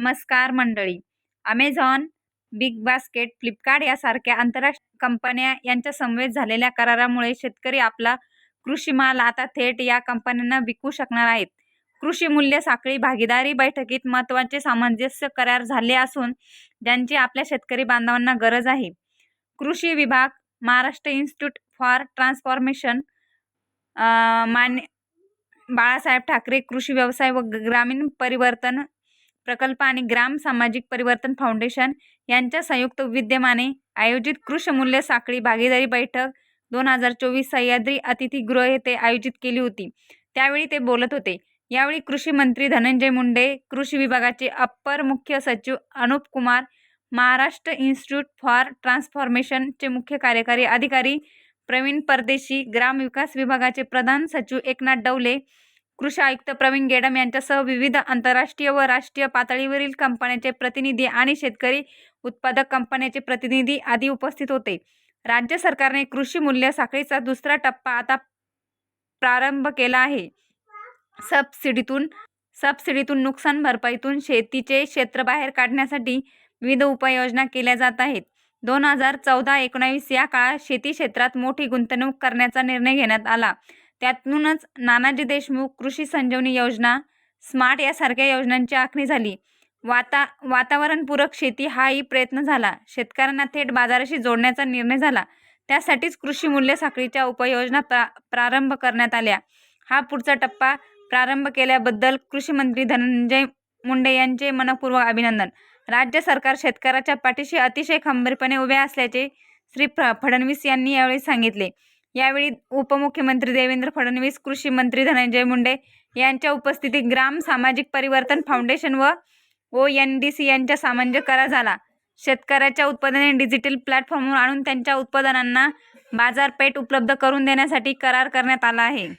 नमस्कार मंडळी. Amazon big basket Flipkart यासारख्या आंतरराष्ट्रीय कंपन्या यांच्या समवेत झालेल्या करारामुळे शेतकरी आपला कृषी माल आता थेट या कंपन्यांना विकू शकणार आहेत. कृषी मूल्य साखळी भागीदारी बैठकीत महत्त्वाचे सामंजस्य करार झाले असून ज्यांची आपल्या शेतकरी बांधवांना गरज आहे. कृषी विभाग महाराष्ट्र इन्स्टिट्यूट फॉर ट्रान्सफॉर्मेशन मान्य बाळासाहेब ठाकरे कृषी व्यवसाय व ग- ग्रामीण परिवर्तन प्रकल्प आणि ग्राम सामाजिक परिवर्तन फाउंडेशन यांच्या संयुक्त विद्यमाने आयोजित कृषी मूल्य साखळी भागीदारी बैठक दोन हजार चोवीस सह्याद्री अतिथीगृह येथे आयोजित केली होती. त्यावेळी ते बोलत होते. यावेळी कृषी मंत्री धनंजय मुंडे कृषी विभागाचे अप्पर मुख्य सचिव अनुप कुमार महाराष्ट्र इन्स्टिट्यूट फॉर ट्रान्सफॉर्मेशनचे मुख्य कार्यकारी अधिकारी प्रवीण परदेशी ग्रामविकास विभागाचे प्रधान सचिव एकनाथ डवले कृषी आयुक्त प्रवीण गेडम यांच्यासह विविध आंतरराष्ट्रीय व राष्ट्रीय पातळीवरील कंपन्यांचे प्रतिनिधी आणि शेतकरी उत्पादक कंपन्यांचे प्रतिनिधी आदी उपस्थित होते. राज्य सरकारने कृषी मूल्य साखळीचा दुसरा टप्पा आता प्रारंभ केला आहे. सबसिडीतून सबसिडीतून नुकसान भरपाईतून शेतीचे क्षेत्र बाहेर काढण्यासाठी विविध उपाययोजना केल्या जात आहेत. दोन हजार चौदा एकोणावीस या काळात शेती क्षेत्रात मोठी गुंतवणूक करण्याचा निर्णय घेण्यात आला. त्यातूनच नानाजी देशमुख कृषी संजीवनी योजना स्मार्ट यासारख्या योजनांची आखणी झाली. वाता वातावरणपूरक शेती हाही प्रयत्न झाला. शेतकऱ्यांना थेट बाजाराशी जोडण्याचा निर्णय झाला. त्यासाठीच कृषी मूल्य साखळीच्या उपाययोजना प्रा प्रारंभ करण्यात आल्या. हा पुढचा टप्पा प्रारंभ केल्याबद्दल कृषी मंत्री धनंजय मुंडे यांचे मनपूर्वक अभिनंदन. राज्य सरकार शेतकऱ्याच्या पाठीशी अतिशय खंबीरपणे उभे असल्याचे श्री फडणवीस यांनी यावेळी सांगितले. यावेळी उपमुख्यमंत्री देवेंद्र फडणवीस कृषी मंत्री धनंजय मुंडे यांच्या उपस्थितीत ग्राम सामाजिक परिवर्तन फाउंडेशन व ओ एन डी सी यांच्या सामंज करार झाला. शेतकऱ्याच्या उत्पादने डिजिटल प्लॅटफॉर्मवर आणून त्यांच्या उत्पादनांना बाजारपेठ उपलब्ध करून देण्यासाठी करार करण्यात आला आहे.